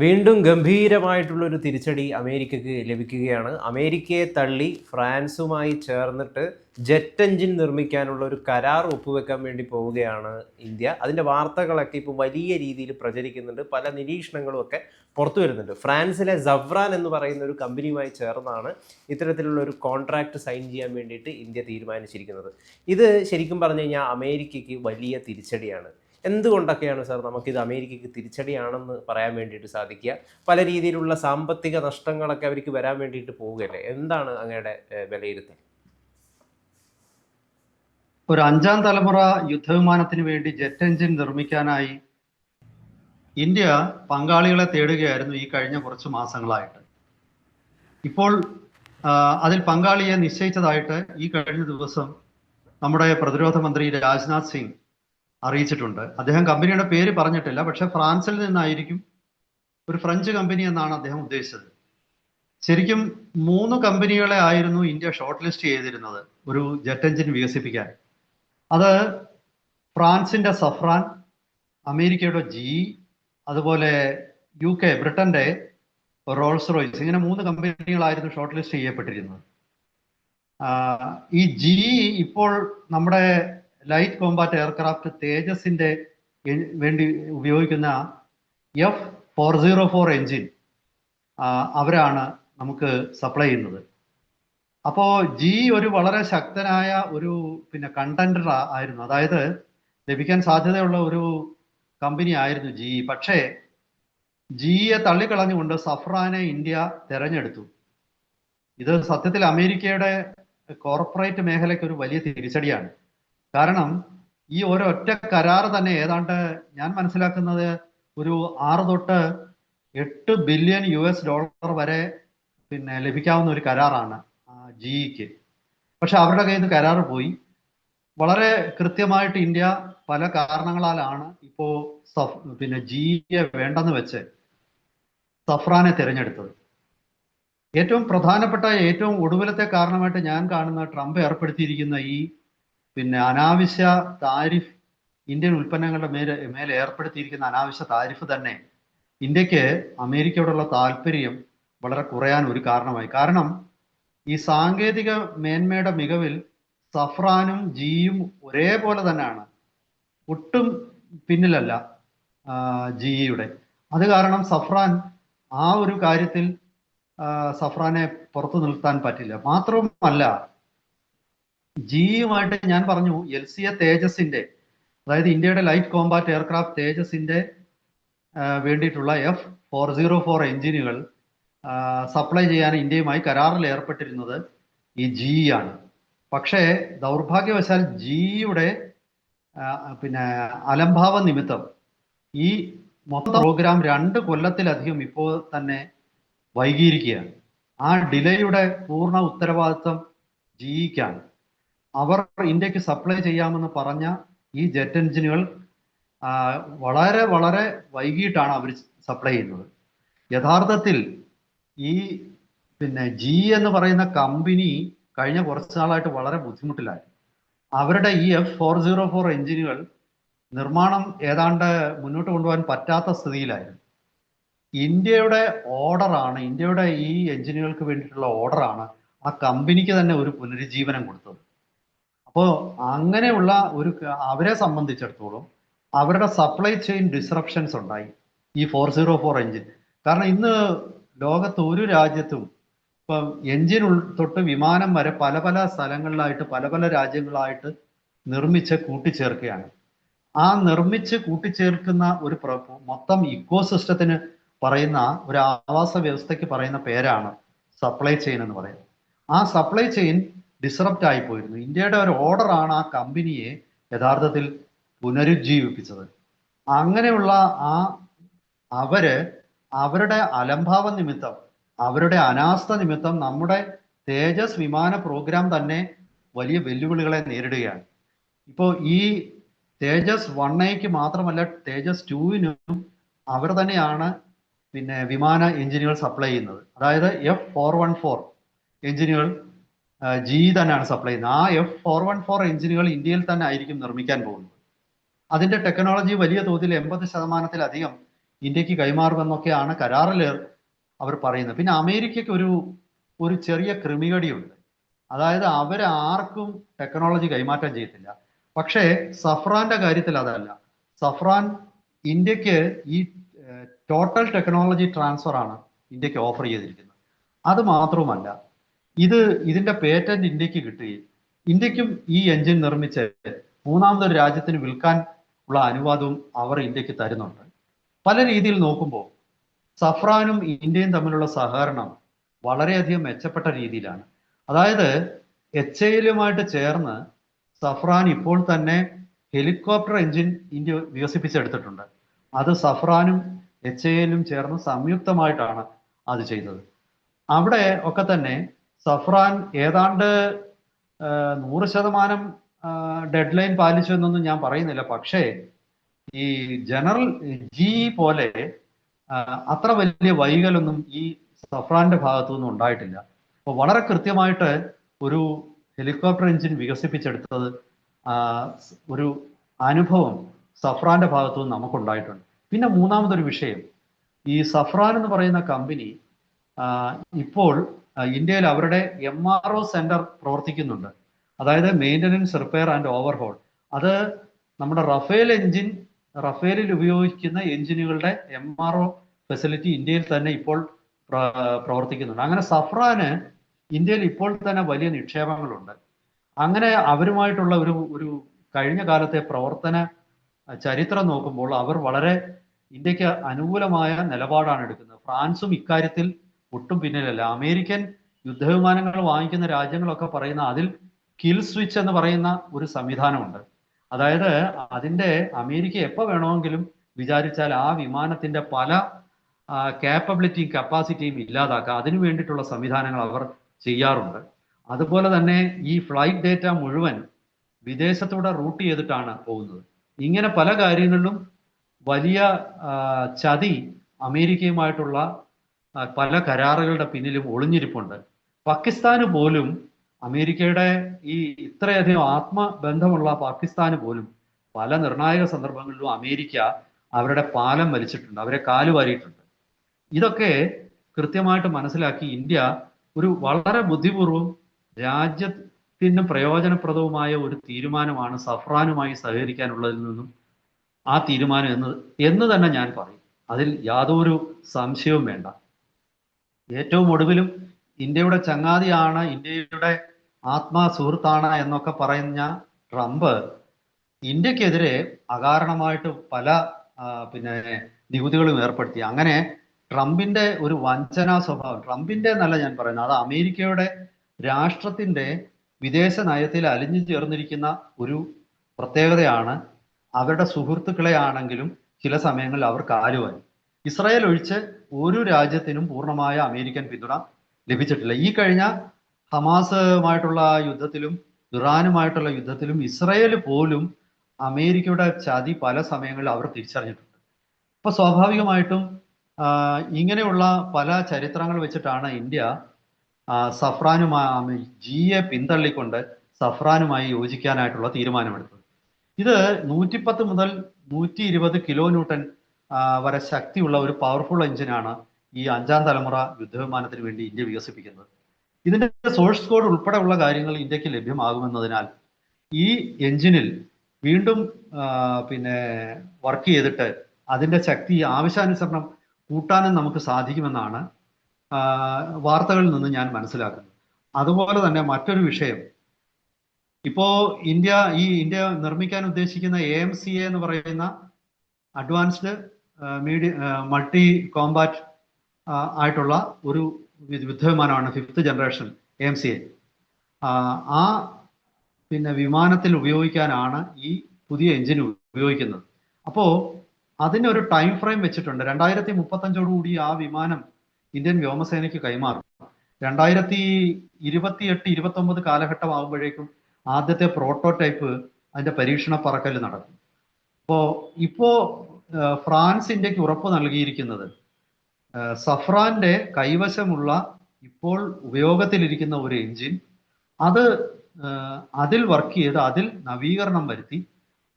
വീണ്ടും ഗംഭീരമായിട്ടുള്ള ഒരു തിരിച്ചടി അമേരിക്കക്ക് ലഭിക്കുകയാണ്. അമേരിക്കയെ തള്ളി ഫ്രാൻസുമായി ചേർന്നിട്ട് ജെറ്റ് എഞ്ചിൻ നിർമ്മിക്കാനുള്ള ഒരു കരാർ ഒപ്പുവെക്കാൻ വേണ്ടി പോവുകയാണ് ഇന്ത്യ. അതിന്റെ വാർത്തകളൊക്കെ ഇപ്പോൾ വലിയ രീതിയിൽ പ്രചരിക്കുന്നുണ്ട്. പല നിരീക്ഷണങ്ങളും ഒക്കെ പുറത്തു വരുന്നുണ്ട്. ഫ്രാൻസിലെ സവ്രാൻ എന്ന് പറയുന്ന ഒരു കമ്പനിയുമായി ചേർന്നാണ് ഇത്തരത്തിലുള്ള ഒരു കോൺട്രാക്ട് സൈൻ ചെയ്യാൻ വേണ്ടിയിട്ട് ഇന്ത്യ തീരുമാനിച്ചിരിക്കുന്നത്. ഇത് ശരിക്കും പറഞ്ഞു കഴിഞ്ഞാൽ അമേരിക്കയ്ക്ക് വലിയ തിരിച്ചടിയാണ്. എന്തുകൊണ്ടൊക്കെയാണ് സാർ നമുക്കിത് അമേരിക്കയ്ക്ക് തിരിച്ചടിയാണെന്ന് പറയാൻ വേണ്ടിയിട്ട് സാധിക്കുക? പല രീതിയിലുള്ള സാമ്പത്തിക നഷ്ടങ്ങളൊക്കെ അവർക്ക് വരാൻ വേണ്ടിയിട്ട് പോവുകയല്ലേ? എന്താണ് അങ്ങയുടെ വിലയിരുത്തൽ? ഒരു അഞ്ചാം തലമുറ യുദ്ധവിമാനത്തിന് വേണ്ടി ജെറ്റ് എഞ്ചിൻ നിർമ്മിക്കാനായി ഇന്ത്യ പങ്കാളികളെ തേടുകയായിരുന്നു ഈ കഴിഞ്ഞ കുറച്ച് മാസങ്ങളായിട്ട്. ഇപ്പോൾ അതിൽ പങ്കാളിയെ നിശ്ചയിച്ചതായിട്ട് ഈ കഴിഞ്ഞ ദിവസം നമ്മുടെ പ്രതിരോധ മന്ത്രി രാജ്നാഥ് സിംഗ് അറിയിച്ചിട്ടുണ്ട്. അദ്ദേഹം കമ്പനിയുടെ പേര് പറഞ്ഞിട്ടില്ല. പക്ഷെ ഫ്രാൻസിൽ നിന്നായിരിക്കും ഒരു ഫ്രഞ്ച് കമ്പനി എന്നാണ് അദ്ദേഹം ഉദ്ദേശിച്ചത്. ശരിക്കും മൂന്ന് കമ്പനികളെ ആയിരുന്നു ഇന്ത്യ ഷോർട്ട് ലിസ്റ്റ് ചെയ്തിരുന്നത് ഒരു ജെറ്റ് എഞ്ചിൻ വികസിപ്പിക്കാൻ. അത് ഫ്രാൻസിന്റെ സഫ്രാൻ അമേരിക്കയുടെ ജി അതുപോലെ യു കെ ബ്രിട്ടന്റെ റോൾസ് റോയ്സ് ഇങ്ങനെ മൂന്ന് കമ്പനികളായിരുന്നു ഷോർട്ട് ലിസ്റ്റ് ചെയ്യപ്പെട്ടിരുന്നത് ഈ ജി ഇപ്പോൾ നമ്മുടെ ലൈറ്റ് കോമ്പാറ്റ് എയർക്രാഫ്റ്റ് തേജസിന്റെ വേണ്ടി ഉപയോഗിക്കുന്ന F four zero four engine അവരാണ് നമുക്ക് സപ്ലൈ ചെയ്യുന്നത്. അപ്പോ ജി ഒരു വളരെ ശക്തനായ ഒരു പിന്നെ കണ്ടന്റർ ആയിരുന്നു. അതായത് ലഭിക്കാൻ സാധ്യതയുള്ള ഒരു കമ്പനി ആയിരുന്നു ജി. പക്ഷേ ജിയെ തള്ളിക്കളഞ്ഞുകൊണ്ട് സഫ്രാനെ ഇന്ത്യ തെരഞ്ഞെടുത്തു. ഇത് സത്യത്തിൽ അമേരിക്കയുടെ കോർപ്പറേറ്റ് മേഖലയ്ക്ക് ഒരു വലിയ തിരിച്ചടിയാണ്. കാരണം ഈ ഒരൊറ്റ കരാർ തന്നെ ഏതാണ്ട് ഞാൻ മനസ്സിലാക്കുന്നത് ഒരു ആറ് തൊട്ട് എട്ട് ബില്യൺ യു എസ് ഡോളർ വരെ പിന്നെ ലഭിക്കാവുന്ന ഒരു കരാറാണ് ജിഇക്ക്. പക്ഷെ അവരുടെ കയ്യിൽ നിന്ന് കരാർ പോയി. വളരെ കൃത്യമായിട്ട് ഇന്ത്യ പല കാരണങ്ങളാലാണ് ഇപ്പോ സഫ് പിന്നെ ജിയെ വേണ്ടെന്ന് വെച്ച് സഫ്രാനെ തിരഞ്ഞെടുത്തത്. ഏറ്റവും പ്രധാനപ്പെട്ട ഏറ്റവും ഒടുവിലത്തെ കാരണമായിട്ട് ഞാൻ കാണുന്ന ട്രംപ് ഏർപ്പെടുത്തിയിരിക്കുന്ന ഈ പിന്നെ അനാവശ്യ താരിഫ് ഇന്ത്യൻ ഉൽപ്പന്നങ്ങളുടെ മേലെ മേലെ ഏർപ്പെടുത്തിയിരിക്കുന്ന അനാവശ്യ താരിഫ് തന്നെ ഇന്ത്യയ്ക്ക് അമേരിക്കയോടുള്ള താല്പര്യം വളരെ കുറയാൻ ഒരു കാരണമായി. കാരണം ഈ സാങ്കേതിക മേന്മയുടെ മികവിൽ സഫ്രാനും ജിയും ഒരേപോലെ തന്നെയാണ്. ഒട്ടും പിന്നിലല്ല ജിയുടെ. അത് കാരണം സഫ്രാൻ ആ ഒരു കാര്യത്തിൽ സഫ്രാനെ പുറത്തു നിർത്താൻ പറ്റില്ല. മാത്രവുമല്ല ജിയുമായിട്ട് ഞാൻ പറഞ്ഞു എൽ സി എ തേജസിന്റെ അതായത് ഇന്ത്യയുടെ ലൈറ്റ് കോമ്പാറ്റ് എയർക്രാഫ്റ്റ് തേജസിന്റെ വേണ്ടിയിട്ടുള്ള എഫ് ഫോർ സീറോ ഫോർ എഞ്ചിനുകൾ സപ്ലൈ ചെയ്യാൻ ഇന്ത്യയുമായി കരാറിൽ ഏർപ്പെട്ടിരുന്നത് ഈ ജി ആണ് പക്ഷേ ദൗർഭാഗ്യവശാൽ ജിയുടെ പിന്നെ അലംഭാവ നിമിത്തം ഈ മൊത്തം പ്രോഗ്രാം രണ്ട് കൊല്ലത്തിലധികം ഇപ്പോൾ തന്നെ വൈകിയിരിക്കുകയാണ്. ആ ഡിലേയുടെ പൂർണ ഉത്തരവാദിത്വം ജിഇക്കാണ്. അവർ ഇന്ത്യയ്ക്ക് സപ്ലൈ ചെയ്യാമെന്ന് പറഞ്ഞ ഈ ജെറ്റ് എഞ്ചിനുകൾ വളരെ വളരെ വൈകിട്ടാണ് അവർ സപ്ലൈ ചെയ്യുന്നത്. യഥാർത്ഥത്തിൽ ഈ പിന്നെ ജി എന്ന് പറയുന്ന കമ്പനി കഴിഞ്ഞ കുറച്ച് നാളായിട്ട് വളരെ ബുദ്ധിമുട്ടിലായി. അവരുടെ ഈ എഫ് ഫോർ സീറോ ഫോർ എഞ്ചിനുകൾ നിർമ്മാണം ഏതാണ്ട് മുന്നോട്ട് കൊണ്ടുപോകാൻ പറ്റാത്ത സ്ഥിതിയിലായിരുന്നു. ഇന്ത്യയുടെ ഓർഡറാണ് ഇന്ത്യയുടെ ഈ എഞ്ചിനുകൾക്ക് വേണ്ടിയിട്ടുള്ള ഓർഡറാണ് ആ കമ്പനിക്ക് തന്നെ ഒരു പുനരുജ്ജീവനം കൊടുത്തത്. അപ്പോൾ അങ്ങനെയുള്ള ഒരു അവരെ സംബന്ധിച്ചിടത്തോളം അവരുടെ സപ്ലൈ ചെയിൻ ഡിസ്റപ്ഷൻസ് ഉണ്ടായി. ഈ ഫോർ സീറോ ഫോർ എഞ്ചിൻ കാരണം ഇന്ന് ലോകത്ത് ഒരു രാജ്യത്തും ഇപ്പം എഞ്ചിൻ ഉൾ തൊട്ട് വിമാനം വരെ പല പല സ്ഥലങ്ങളിലായിട്ട് പല പല രാജ്യങ്ങളായിട്ട് നിർമ്മിച്ച് കൂട്ടിച്ചേർക്കുകയാണ്. ആ നിർമ്മിച്ച് കൂട്ടിച്ചേർക്കുന്ന ഒരു മൊത്തം ഇക്കോ സിസ്റ്റത്തിന് പറയുന്ന ഒരു ആവാസ വ്യവസ്ഥയ്ക്ക് പറയുന്ന പേരാണ് സപ്ലൈ ചെയിൻ എന്ന് പറയുന്നത്. ആ സപ്ലൈ ചെയിൻ ഡിസ്റപ്റ്റ് ആയി പോയിരുന്നു. ഇന്ത്യയുടെ ഒരു ഓർഡറാണ് ആ കമ്പനിയെ യഥാർത്ഥത്തിൽ പുനരുജ്ജീവിപ്പിച്ചത്. അങ്ങനെയുള്ള ആ അവർ അവരുടെ അലംഭാവ നിമിത്തം അവരുടെ അനാസ്ഥ നിമിത്തം നമ്മുടെ തേജസ് വിമാന പ്രോഗ്രാം തന്നെ വലിയ വെല്ലുവിളികളെ നേരിടുകയാണ്. ഇപ്പോൾ ഈ തേജസ് വൺ എക്ക് മാത്രമല്ല തേജസ് ടുവിനും അവർ തന്നെയാണ് പിന്നെ വിമാന എഞ്ചിനുകൾ സപ്ലൈ ചെയ്യുന്നത്. അതായത് എഫ് ഫോർ വൺ ഫോർ എഞ്ചിനുകൾ ജി തന്നെയാണ് സപ്ലൈ ചെയ്യുന്നത്. ആ എഫ് ഫോർ വൺ ഫോർ എഞ്ചിനുകൾ ഇന്ത്യയിൽ തന്നെ ആയിരിക്കും നിർമ്മിക്കാൻ പോകുന്നത്. അതിന്റെ ടെക്നോളജി വലിയ തോതിൽ എൺപത് ശതമാനത്തിലധികം ഇന്ത്യയ്ക്ക് കൈമാറുമെന്നൊക്കെയാണ് കരാറിൽ അവർ പറയുന്നത്. പിന്നെ അമേരിക്കയ്ക്ക് ഒരു ഒരു ചെറിയ ക്രിമികടിയുണ്ട് അതായത് അവർ ആർക്കും ടെക്നോളജി കൈമാറ്റം ചെയ്യത്തില്ല. പക്ഷേ സഫ്രാന്റെ കാര്യത്തിൽ അതല്ല. സഫ്രാൻ ഇന്ത്യയ്ക്ക് ഈ ടോട്ടൽ ടെക്നോളജി ട്രാൻസ്ഫർ ആണ് ഇന്ത്യയ്ക്ക് ഓഫർ ചെയ്തിരിക്കുന്നത്. അത് മാത്രവുമല്ല ഇത് ഇതിന്റെ പേറ്റന്റ് ഇന്ത്യയ്ക്ക് കിട്ടുകയും ഇന്ത്യക്കും ഈ എഞ്ചിൻ നിർമ്മിച്ച് മൂന്നാമതൊരു രാജ്യത്തിന് വിൽക്കാൻ ഉള്ള അനുവാദവും അവർ ഇന്ത്യയ്ക്ക് തരുന്നുണ്ട്. പല രീതിയിൽ നോക്കുമ്പോൾ സഫ്രാനും ഇന്ത്യയും തമ്മിലുള്ള സഹകരണം വളരെയധികം മെച്ചപ്പെട്ട രീതിയിലാണ്. അതായത് എച്ച് എയിലുമായിട്ട് ചേർന്ന് സഫ്രാൻ ഇപ്പോൾ തന്നെ ഹെലികോപ്റ്റർ എഞ്ചിൻ ഇന്ത്യ വികസിപ്പിച്ചെടുത്തിട്ടുണ്ട്. അത് സഫ്രാനും എച്ച് എയിലും ചേർന്ന് സംയുക്തമായിട്ടാണ് അത് ചെയ്തത്. അവിടെ ഒക്കെ തന്നെ സഫ്രാൻ ഏതാണ്ട് നൂറ് ശതമാനം ഡെഡ് ലൈൻ പാലിച്ചു എന്നൊന്നും ഞാൻ പറയുന്നില്ല. പക്ഷേ ഈ ജനറൽ ജി പോലെ അത്ര വലിയ വൈകലൊന്നും ഈ സഫ്രാന്റെ ഭാഗത്തു നിന്നും ഉണ്ടായിട്ടില്ല. അപ്പോൾ വളരെ കൃത്യമായിട്ട് ഒരു ഹെലികോപ്റ്റർ എഞ്ചിൻ വികസിപ്പിച്ചെടുത്തത് ഒരു അനുഭവം സഫ്രാന്റെ ഭാഗത്തു നിന്ന് നമുക്കുണ്ടായിട്ടുണ്ട്. പിന്നെ മൂന്നാമതൊരു വിഷയം. ഈ സഫ്രാൻ എന്ന് പറയുന്ന കമ്പനി ഇപ്പോൾ ഇന്ത്യയിൽ അവരുടെ എം ആർ ഒ സെന്റർ പ്രവർത്തിക്കുന്നുണ്ട്. അതായത് മെയിന്റനൻസ് റിപ്പയർ ആൻഡ് ഓവർഹോൾ അത് നമ്മുടെ റഫേൽ എഞ്ചിൻ റഫേലിൽ ഉപയോഗിക്കുന്ന എഞ്ചിനുകളുടെ എം ആർ ഒ ഫെസിലിറ്റി ഇന്ത്യയിൽ തന്നെ ഇപ്പോൾ പ്രവർത്തിക്കുന്നുണ്ട്. അങ്ങനെ സഫ്രാന് ഇന്ത്യയിൽ ഇപ്പോൾ തന്നെ വലിയ നിക്ഷേപങ്ങളുണ്ട്. അങ്ങനെ അവരുമായിട്ടുള്ള ഒരു ഒരു കഴിഞ്ഞ കാലത്തെ പ്രവർത്തന ചരിത്രം നോക്കുമ്പോൾ അവർ വളരെ ഇന്ത്യയ്ക്ക് അനുകൂലമായ നിലപാടാണ് എടുക്കുന്നത്. ഫ്രാൻസും ഇക്കാര്യത്തിൽ ഒട്ടും പിന്നിലല്ല. അമേരിക്കൻ യുദ്ധവിമാനങ്ങൾ വാങ്ങിക്കുന്ന രാജ്യങ്ങളൊക്കെ പറയുന്ന അതിൽ കിൽ സ്വിച്ച് എന്ന് പറയുന്ന ഒരു സംവിധാനമുണ്ട്. അതായത് അതിന്റെ അമേരിക്ക എപ്പോൾ വേണമെങ്കിലും വിചാരിച്ചാൽ ആ വിമാനത്തിന്റെ പല കാപ്പബിലിറ്റിയും കപ്പാസിറ്റിയും ഇല്ലാതാക്കുക അതിനു വേണ്ടിയിട്ടുള്ള സംവിധാനങ്ങൾ അവർ ചെയ്യാറുണ്ട്. അതുപോലെ തന്നെ ഈ ഫ്ലൈറ്റ് ഡേറ്റ മുഴുവൻ വിദേശത്തൂടെ റൂട്ട് ചെയ്തിട്ടാണ് പോകുന്നത്. ഇങ്ങനെ പല കാര്യങ്ങളിലും വലിയ ചതി അമേരിക്കയുമായിട്ടുള്ള പല കരാറുകളുടെ പിന്നിലും ഒളിഞ്ഞിരിപ്പുണ്ട്. പാകിസ്ഥാന് പോലും അമേരിക്കയുടെ ഈ ഇത്രയധികം ആത്മബന്ധമുള്ള പാകിസ്ഥാന് പോലും പല നിർണായക സന്ദർഭങ്ങളിലും അമേരിക്ക അവരുടെ പാലം വലിച്ചിട്ടുണ്ട് അവരെ കാലുവാരിയിട്ടുണ്ട് ഇതൊക്കെ കൃത്യമായിട്ട് മനസ്സിലാക്കി ഇന്ത്യ ഒരു വളരെ ബുദ്ധിപൂർവം രാജ്യത്തിന് പ്രയോജനപ്രദവുമായ ഒരു തീരുമാനമാണ് സഫ്രാനുമായി സഹകരിക്കാനുള്ളതിൽ നിന്നും ആ തീരുമാനം എന്ന് എന്ന് തന്നെ ഞാൻ പറയും. അതിൽ യാതൊരു സംശയവും വേണ്ട. ഏറ്റവും ഒടുവിലും ഇന്ത്യയുടെ ചങ്ങാതിയാണ് ഇന്ത്യയുടെ ആത്മാ സുഹൃത്താണ് എന്നൊക്കെ പറയുന്ന ട്രംപ് ഇന്ത്യക്കെതിരെ അകാരണമായിട്ട് പല പിന്നെ നികുതികളും ഏർപ്പെടുത്തി. അങ്ങനെ ട്രംപിന്റെ ഒരു വഞ്ചനാ സ്വഭാവം ട്രംപിന്റെ എന്നല്ല ഞാൻ പറയുന്നത് അത് അമേരിക്കയുടെ രാഷ്ട്രത്തിന്റെ വിദേശ നയത്തിൽ അലിഞ്ഞു ചേർന്നിരിക്കുന്ന ഒരു പ്രത്യേകതയാണ് അവരുടെ സുഹൃത്തുക്കളെ ആണെങ്കിലും ചില സമയങ്ങളിൽ അവർ കാലുവായി ഇസ്രായേൽ ഒഴിച്ച് ഒരു രാജ്യത്തിനും പൂർണമായ അമേരിക്കൻ പിന്തുണ ലഭിച്ചിട്ടില്ല. ഈ കഴിഞ്ഞ ഹമാസുമായിട്ടുള്ള യുദ്ധത്തിലും ഇറാനുമായിട്ടുള്ള യുദ്ധത്തിലും ഇസ്രായേൽ പോലും അമേരിക്കയുടെ ചതി പല സമയങ്ങളിൽ അവർ തിരിച്ചറിഞ്ഞിട്ടുണ്ട്. അപ്പൊ സ്വാഭാവികമായിട്ടും ഇങ്ങനെയുള്ള പല ചരിത്രങ്ങൾ വെച്ചിട്ടാണ് ഇന്ത്യ സഫ്രാനുമായി ജിയെ പിന്തള്ളിക്കൊണ്ട് സഫ്രാനുമായി യോജിക്കാനായിട്ടുള്ള തീരുമാനമെടുത്തത്. ഇത് നൂറ്റിപ്പത്ത് മുതൽ നൂറ്റി ഇരുപത് കിലോ ന്യൂട്ടൺ വരെ ശക്തിയുള്ള ഒരു പവർഫുൾ എഞ്ചിനാണ് ഈ അഞ്ചാം തലമുറ യുദ്ധവിമാനത്തിന് വേണ്ടി ഇന്ത്യ വികസിപ്പിക്കുന്നത്. ഇതിന്റെ സോഴ്സ് കോഡ് ഉൾപ്പെടെയുള്ള കാര്യങ്ങൾ ഇന്ത്യയ്ക്ക് ലഭ്യമാകുമെന്നതിനാൽ ഈ എഞ്ചിനിൽ വീണ്ടും പിന്നെ വർക്ക് ചെയ്തിട്ട് അതിന്റെ ശക്തി ആവശ്യാനുസരണം കൂട്ടാനും നമുക്ക് സാധിക്കുമെന്നാണ് വാർത്തകളിൽ നിന്ന് ഞാൻ മനസ്സിലാക്കുന്നത്. അതുപോലെ തന്നെ മറ്റൊരു വിഷയം. ഇപ്പോ ഇന്ത്യ ഈ ഇന്ത്യ നിർമ്മിക്കാൻ ഉദ്ദേശിക്കുന്ന എ എം സി എ എന്ന് പറയുന്ന അഡ്വാൻസ്ഡ് മീഡിയ മൾട്ടി കോമ്പാറ്റ് ആയിട്ടുള്ള ഒരു യുദ്ധവിമാനമാണ് fifth generation A C A ആ പിന്നെ വിമാനത്തിൽ ഉപയോഗിക്കാനാണ് ഈ പുതിയ എഞ്ചിൻ ഉപയോഗിക്കുന്നത്. അപ്പോൾ അതിനൊരു ടൈം ഫ്രെയിം വെച്ചിട്ടുണ്ട്. രണ്ടായിരത്തി മുപ്പത്തഞ്ചോടുകൂടി ആ വിമാനം ഇന്ത്യൻ വ്യോമസേനയ്ക്ക് കൈമാറും. രണ്ടായിരത്തി ഇരുപത്തിയെട്ട് ഇരുപത്തി ഒമ്പത് കാലഘട്ടം ആകുമ്പോഴേക്കും ആദ്യത്തെ പ്രോട്ടോടൈപ്പ് അതിന്റെ പരീക്ഷണ പറക്കൽ നടക്കും. അപ്പോൾ ഇപ്പോ ഫ്രാൻസ് ഇന്ത്യയ്ക്ക് ഉറപ്പ് നൽകിയിരിക്കുന്നത്. സഫ്രാന്റെ കൈവശമുള്ള ഇപ്പോൾ ഉപയോഗത്തിലിരിക്കുന്ന ഒരു എഞ്ചിൻ അത് അതിൽ വർക്ക് ചെയ്ത് അതിൽ നവീകരണം വരുത്തി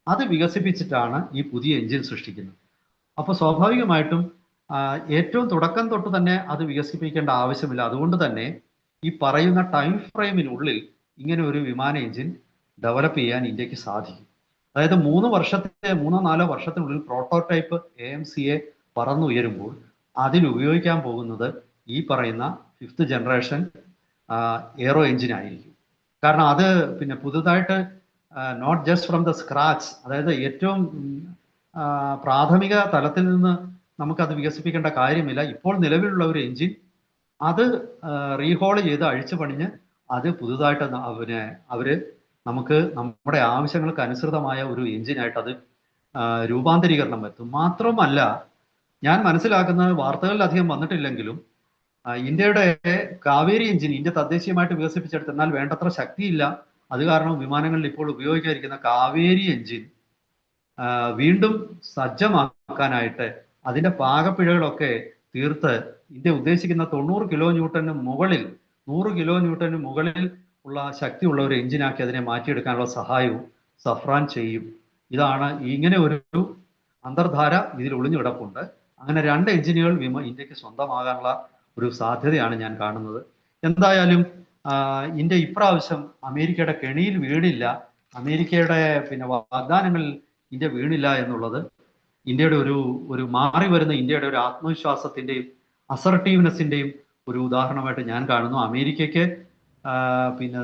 അത് വികസിപ്പിച്ചിട്ടാണ് ഈ പുതിയ എഞ്ചിൻ സൃഷ്ടിക്കുന്നത്. അപ്പോൾ സ്വാഭാവികമായിട്ടും ഏറ്റവും തുടക്കം തൊട്ട് തന്നെ അത് വികസിപ്പിക്കേണ്ട ആവശ്യമില്ല. അതുകൊണ്ട് തന്നെ ഈ പറയുന്ന ടൈം ഫ്രെയിമിനുള്ളിൽ ഇങ്ങനെ ഒരു വിമാന എഞ്ചിൻ ഡെവലപ്പ് ചെയ്യാൻ ഇന്ത്യയ്ക്ക് സാധിക്കും. അതായത് മൂന്ന് വർഷത്തെ മൂന്നോ നാലോ വർഷത്തിനുള്ളിൽ prototype A M C A പറന്നുയരുമ്പോൾ അതിനുപയോഗിക്കാൻ പോകുന്നത് ഈ പറയുന്ന ഫിഫ്ത്ത് ജനറേഷൻ എയറോ എഞ്ചിൻ ആയിരിക്കും. കാരണം അത് പിന്നെ പുതുതായിട്ട് not just from the scratch അതായത് ഏറ്റവും പ്രാഥമിക തലത്തിൽ നിന്ന് നമുക്കത് വികസിപ്പിക്കേണ്ട കാര്യമില്ല. ഇപ്പോൾ നിലവിലുള്ള ഒരു എഞ്ചിൻ അത് റീഹോൾ ചെയ്ത് അഴിച്ചു പണിഞ്ഞ് അത് പുതുതായിട്ട് പിന്നെ അവർ നമുക്ക് നമ്മുടെ ആവശ്യങ്ങൾക്ക് അനുസൃതമായ ഒരു എഞ്ചിനായിട്ട് അത് രൂപാന്തരീകരണം വരുത്തും മാത്രമല്ല ഞാൻ മനസ്സിലാക്കുന്ന വാർത്തകളിൽ അധികം വന്നിട്ടില്ലെങ്കിലും ഇന്ത്യയുടെ കാവേരി എഞ്ചിൻ ഇന്ത്യ തദ്ദേശീയമായിട്ട് വികസിപ്പിച്ചെടുത്ത് എന്നാൽ വേണ്ടത്ര ശക്തിയില്ല. അത് കാരണം വിമാനങ്ങളിൽ ഇപ്പോൾ ഉപയോഗിക്കാതിരിക്കുന്ന കാവേരി എഞ്ചിൻ വീണ്ടും സജ്ജമാക്കാനായിട്ട് അതിന്റെ പാകപ്പിഴകളൊക്കെ തീർത്ത് ഇന്ത്യ ഉദ്ദേശിക്കുന്ന തൊണ്ണൂറ് കിലോ ന്യൂട്ടന് മുകളിൽ നൂറ് കിലോ ന്യൂട്ടന് മുകളിൽ ഉള്ള ശക്തിയുള്ള ഒരു എഞ്ചിനാക്കി അതിനെ മാറ്റിയെടുക്കാനുള്ള സഹായവും സഫ്രാൻ ചെയ്യും. ഇതാണ് ഇങ്ങനെ ഒരു അന്തർധാര ഇതിൽ ഒളിഞ്ഞു കിടപ്പുണ്ട്. അങ്ങനെ രണ്ട് എഞ്ചിനുകൾ വിമ ഇന്ത്യയ്ക്ക് സ്വന്തമാകാനുള്ള ഒരു സാധ്യതയാണ് ഞാൻ കാണുന്നത്. എന്തായാലും ഇന്ത്യ ഇപ്രാവശ്യം അമേരിക്കയുടെ കെണിയിൽ വീണില്ല. അമേരിക്കയുടെ പിന്നെ വാഗ്ദാനങ്ങളിൽ ഇന്ത്യ വീണില്ല എന്നുള്ളത് ഇന്ത്യയുടെ ഒരു ഒരു മാറി വരുന്ന ഇന്ത്യയുടെ ഒരു ആത്മവിശ്വാസത്തിന്റെയും അസർട്ടീവ്നെസ്സിന്റെയും ഒരു ഉദാഹരണമായിട്ട് ഞാൻ കാണുന്നു. അമേരിക്കയ്ക്ക് പിന്നെ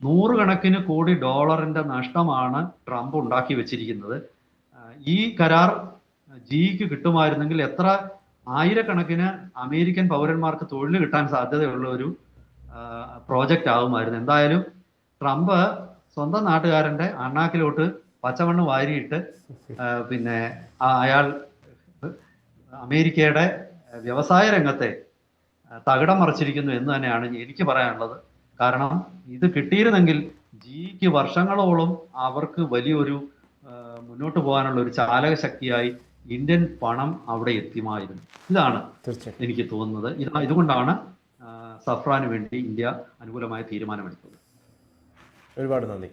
നൂറുകണക്കിന് കോടി ഡോളറിന്റെ നഷ്ടമാണ് ട്രംപ് ഉണ്ടാക്കി വെച്ചിരിക്കുന്നത്. ഈ കരാർ ജിക്ക് കിട്ടുമായിരുന്നെങ്കിൽ എത്ര ആയിരക്കണക്കിന് അമേരിക്കൻ പൗരന്മാർക്ക് തൊഴിൽ കിട്ടാൻ സാധ്യതയുള്ള ഒരു പ്രോജക്റ്റ് ആകുമായിരുന്നു എന്തായാലും ട്രംപ് സ്വന്തം നാട്ടുകാരന്റെ അണ്ണാക്കിലോട്ട് പച്ചമണ്ണ് വാരിയിട്ട് പിന്നെ അയാൾ അമേരിക്കയുടെ വ്യവസായ രംഗത്തെ തകിടം മറിച്ചിരിക്കുന്നു എന്ന് തന്നെയാണ് എനിക്ക് പറയാനുള്ളത്. കാരണം ഇത് കിട്ടിയിരുന്നെങ്കിൽ ജിക്ക് വർഷങ്ങളോളം അവർക്ക് വലിയൊരു മുന്നോട്ട് പോകാനുള്ള ഒരു ചാലക ശക്തിയായി ഇന്ത്യൻ പണം അവിടെ എത്തിമായിരുന്നു. ഇതാണ് എനിക്ക് തോന്നുന്നത്. ഇത് ഇതുകൊണ്ടാണ് സഫ്രാന് വേണ്ടി ഇന്ത്യ അനുകൂലമായ തീരുമാനമെടുത്തത്. ഒരുപാട് നന്ദി.